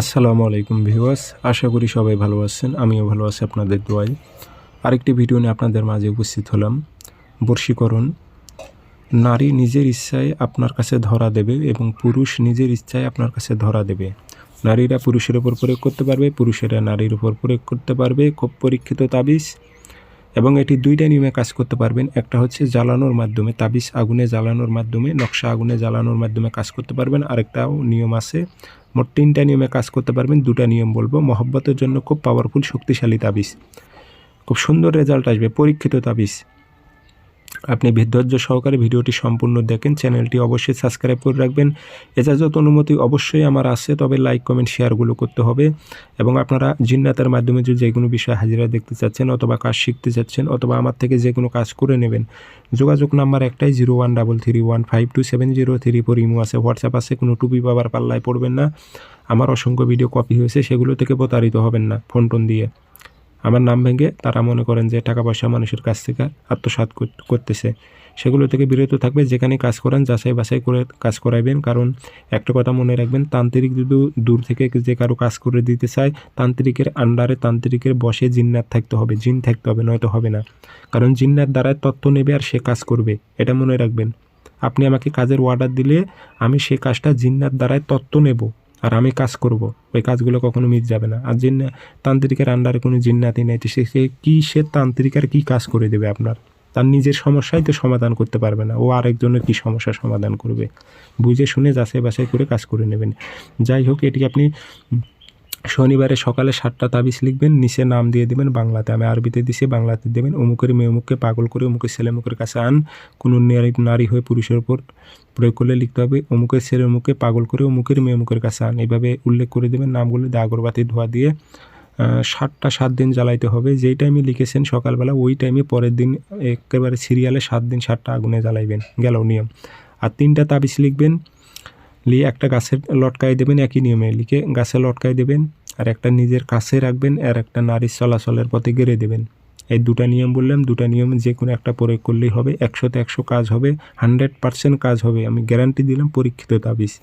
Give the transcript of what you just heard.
আসসালামু আলাইকুম ভিউয়ার্স, আশা করি সবাই ভালো আছেন, আমিও ভালো আছি আপনাদের দোয়ায়। আরেকটি ভিডিও নিয়ে আপনাদের মাঝে উপস্থিত হলাম। বর্ষীকরণ, নারী নিজের ইচ্ছায় আপনার কাছে ধরা দেবে এবং পুরুষ নিজের ইচ্ছায় আপনার কাছে ধরা দেবে। নারীরা পুরুষের উপর প্রয়োগ করতে পারবে, পুরুষেরা নারীর উপর প্রয়োগ করতে পারবে। খুব পরীক্ষিত তাবিজ এবং এটি দুইটা নিয়মে কাজ করতে পারবেন। একটা হচ্ছে জ্বালানোর মাধ্যমে তাবিজ আগুনে জ্বালানোর মাধ্যমে, নকশা আগুনে জ্বালানোর মাধ্যমে কাজ করতে পারবেন। আরেকটাও নিয়ম আছে, মোট তিনটা নিয়মে কাজ করতে পারবেন। দুটা নিয়ম বলব, মহব্বতের জন্য খুব পাওয়ারফুল শক্তিশালী তাবিজ। খুব সুন্দর রেজাল্ট আসবে, পরীক্ষিত তাবিজ। আপনি ধৈর্য সহকারে ভিডিওটি সম্পূর্ণ দেখেন, চ্যানেলটি অবশ্যই সাবস্ক্রাইব করে রাখবেন। এজাজত অনুমতি অবশ্যই আমার আছে, তবে লাইক, কমেন্ট, শেয়ারগুলো করতে হবে। এবং আপনারা জিন্নাতের মাধ্যমে যদি যে কোনো বিষয়ে হাজিরা দেখতে চাচ্ছেন অথবা কাজ শিখতে চাচ্ছেন অথবা আমার থেকে যে কোনো কাজ করে নেবেন, যোগাযোগ নাম্বার একটাই zero one double three one five two seven zero three four imo আছে, হোয়াটসঅ্যাপ আছে, কোনো টুপি বাবার পাল্লায় পড়বেন না। আমার অসংখ্য ভিডিও কপি হয়েছে, সেগুলো থেকে প্রতারিত হবেন না ফোন টোন দিয়ে। আমার নাম ভেঙে তারা মনে করেন যে টাকা পয়সা মানুষের কাছ থেকে আত্মসাৎ কর- করতেছে। সেগুলো থেকে বিরত থাকবে, যেখানে কাজ করান, যাচাই বাছাই করে কাজ করাইবেন। কারণ একটা কথা মনে রাখবেন, তান্ত্রিক যদি দূর থেকে যে কারও কাজ করে দিতে চায়, তান্ত্রিকের আন্ডারে তান্ত্রিকের বসে জিন্নাত থাকতে হবে, জিন থাকতে হবে, নয়তো হবে না। কারণ জিন্নার দ্বারাই তত্ত্ব নেবে আর সে কাজ করবে, এটা মনে রাখবেন। আপনি আমাকে কাজের অর্ডার দিলে আমি সে কাজটা জিন্নার দ্বারাই তত্ত্ব নেব। আর আমি কাজ করব। ওই কাজগুলো কখনো মিস যাবে না। আর জিন্না তান্ত্রিকের আন্ডারে কোনো জিন্নাতি নেই। তো সে কী সে তান্ত্রিক আর কী কাজ করে দেবে আপনার? তার নিজের সমস্যাই তো সমাধান করতে পারবে না। ও আরেকজনের কী সমস্যা সমাধান করবে? বুঝে শুনে যাচাই বাছাই করে কাজ করে নেবেন। যাই হোক, এটি আপনি শনিবারে সকালে সাতটা তাবিজ লিখবেন, নিচে নাম দিয়ে দেবেন, বাংলাতে আমি আরবিতে দিছি, বাংলাতে দেবেন, অমুকের মেয়ে অমুককে পাগল করে অমুকের ছেলে অমুকের কাছে আন, কোনো নারী নারী হয়ে পুরুষের উপর প্রয়োগ করলে লিখতে হবে, অমুকের ছেলে অমুককে পাগল করে অমুকের মেয়ে অমুকের কাছে আন। এইভাবে উল্লেখ করে দেবেন, নামগুলো দিয়ে আগরবাতি, ধোয়া দিয়ে সাতটা সাত দিন জ্বালাইতে হবে। যেই টাইমে লিখেছেন সকালবেলা, ওই টাইমে পরের দিন একেবারে সিরিয়ালে সাত দিন, সাতটা আগুনে জ্বালাইবেন, গেল নিয়ম। আর তিনটা তাবিজ লিখবেন লিয়ে একটা গাছের লটকাই দেবেন, একই নিয়মে লিখে গাছে লটকাই দেবেন, আর একটা নিজের কাছে রাখবেন, আর একটা নারী চলাচলের পথে গেড়ে দেবেন। এই দুটা নিয়ম বললাম, দুটা নিয়ম যে কোনো একটা প্রয়োগ করলেই হবে, একশোতে একশো কাজ হবে, হান্ড্রেড পার্সেন্ট কাজ হবে, আমি গ্যারান্টি দিলাম পরীক্ষিত তাবিজ।